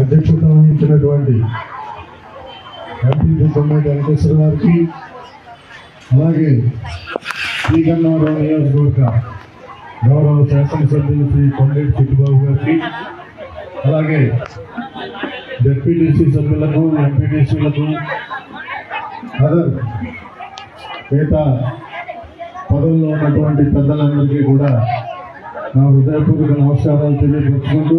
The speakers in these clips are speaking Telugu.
అధ్యక్షత వహించినటువంటి ఎంపీ తొమ్మిది వెంకటేశ్వర గారికి అలాగే శ్రీ గన్నవరం నియోజకవర్గ గౌరవ శాసనసభ్యులు శ్రీ కొండేటి చిట్టుబాబు గారికి అలాగే జెడ్పీటీసీ సభ్యులకు ఎంపీటీసీలకు అదర్ మిగతా పదవుల్లో ఉన్నటువంటి పెద్దలందరికీ కూడా నా హృదయపూర్వక నమస్కారాలు తెలియపరుచుకుంటూ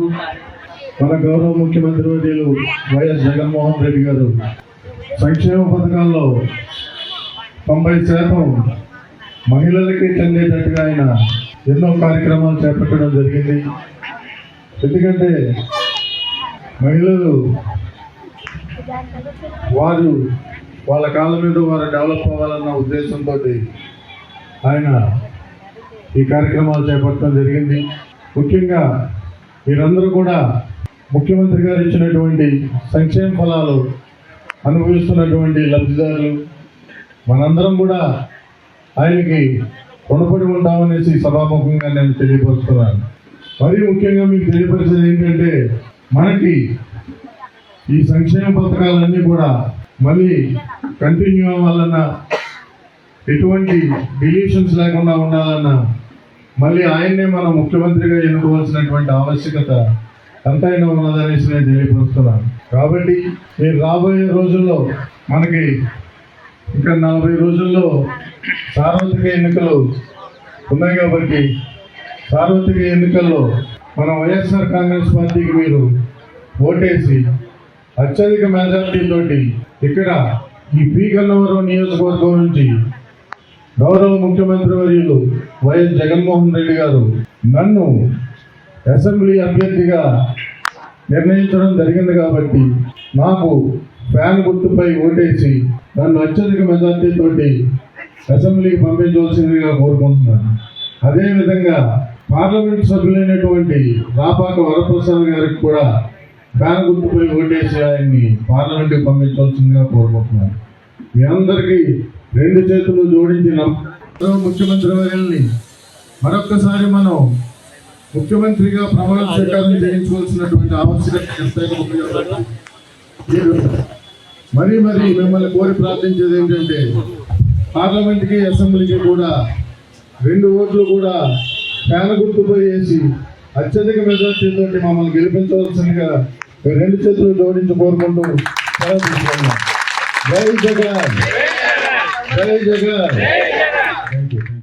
మన గౌరవ ముఖ్యమంత్రి వర్యులు వైఎస్ జగన్మోహన్ రెడ్డి గారు సంక్షేమ పథకాల్లో తొంభై శాతం మహిళలకి చెందేటట్టుగా ఆయన ఎన్నో కార్యక్రమాలు చేపట్టడం జరిగింది. ఎందుకంటే మహిళలు వారు వాళ్ళ కాళ్ళ మీద వారు డెవలప్ అవ్వాలన్న ఉద్దేశంతో ఆయన ఈ కార్యక్రమాలు చేపట్టడం జరిగింది. ముఖ్యంగా మీరందరూ కూడా ముఖ్యమంత్రి గారు ఇచ్చినటువంటి సంక్షేమ ఫలాలు అనుభవిస్తున్నటువంటి లబ్ధిదారులు మనందరం కూడా ఆయనకి రుణపడి ఉంటామనేసి సభాముఖంగా నేను తెలియపరుస్తున్నాను. మరీ ముఖ్యంగా మీకు తెలియపరిచేది ఏంటంటే మనకి ఈ సంక్షేమ పథకాలన్నీ కూడా మళ్ళీ కంటిన్యూ అవ్వాలన్న ఎటువంటి డిలీషన్స్ లేకుండా ఉండాలన్నా మళ్ళీ ఆయన్నే మనం ముఖ్యమంత్రిగా ఎన్నుకోవాల్సినటువంటి ఆవశ్యకత ఎంతైనా ఉన్నదనేసి నేను తెలియపరుస్తున్నాను. కాబట్టి ఈ రాబోయే రోజుల్లో మనకి ఇంకా నలభై రోజుల్లో సార్వత్రిక ఎన్నికలు ఉన్నాయి కాబట్టి సార్వత్రిక ఎన్నికల్లో మన వైఎస్ఆర్ కాంగ్రెస్ పార్టీకి మీరు ఓటేసి అత్యధిక మెజార్టీ ఇక్కడ ఈ పీ గన్నవరం నియోజకవర్గం నుంచి గౌరవ ముఖ్యమంత్రి వర్యులు వైఎస్ జగన్మోహన్ రెడ్డి గారు నన్ను అసెంబ్లీ అభ్యర్థిగా నిర్ణయించడం జరిగింది కాబట్టి నాకు ఫ్యాన్ గుర్తుపై ఓటేసి నన్ను అత్యధిక మెజార్టీతోటి అసెంబ్లీకి పంపించవలసిందిగా కోరుకుంటున్నాను. అదేవిధంగా పార్లమెంట్ సభ్యులైనటువంటి రాపాక వరప్రసాద్ గారికి కూడా ఫ్యాన్ గుర్తుపై ఓటేసి ఆయన్ని పార్లమెంట్కి పంపించవలసిందిగా కోరుకుంటున్నాను. మీ అందరికీ రెండు చేతులు జోడించిన ముఖ్యమంత్రి వారిని మరొక్కసారి మనం ముఖ్యమంత్రిగా ప్రమాణ స్వీకారం చేయించుకోవాల్సినటువంటి ఆవశ్యకత ఎంతైనా ఉంది మీరు మరీ మరీ మిమ్మల్ని కోరి ప్రార్థించేది ఏంటంటే పార్లమెంట్కి అసెంబ్లీకి కూడా రెండు ఓట్లు కూడా ఫ్యాన్ గుర్తుపై వేసి అత్యధిక మెజార్టీతో మమ్మల్ని గెలిపించవలసిందిగా రెండు చేతులు జోడించి కోరుకుంటూ సెలవు జై జగన్! జై జగన్! Thank you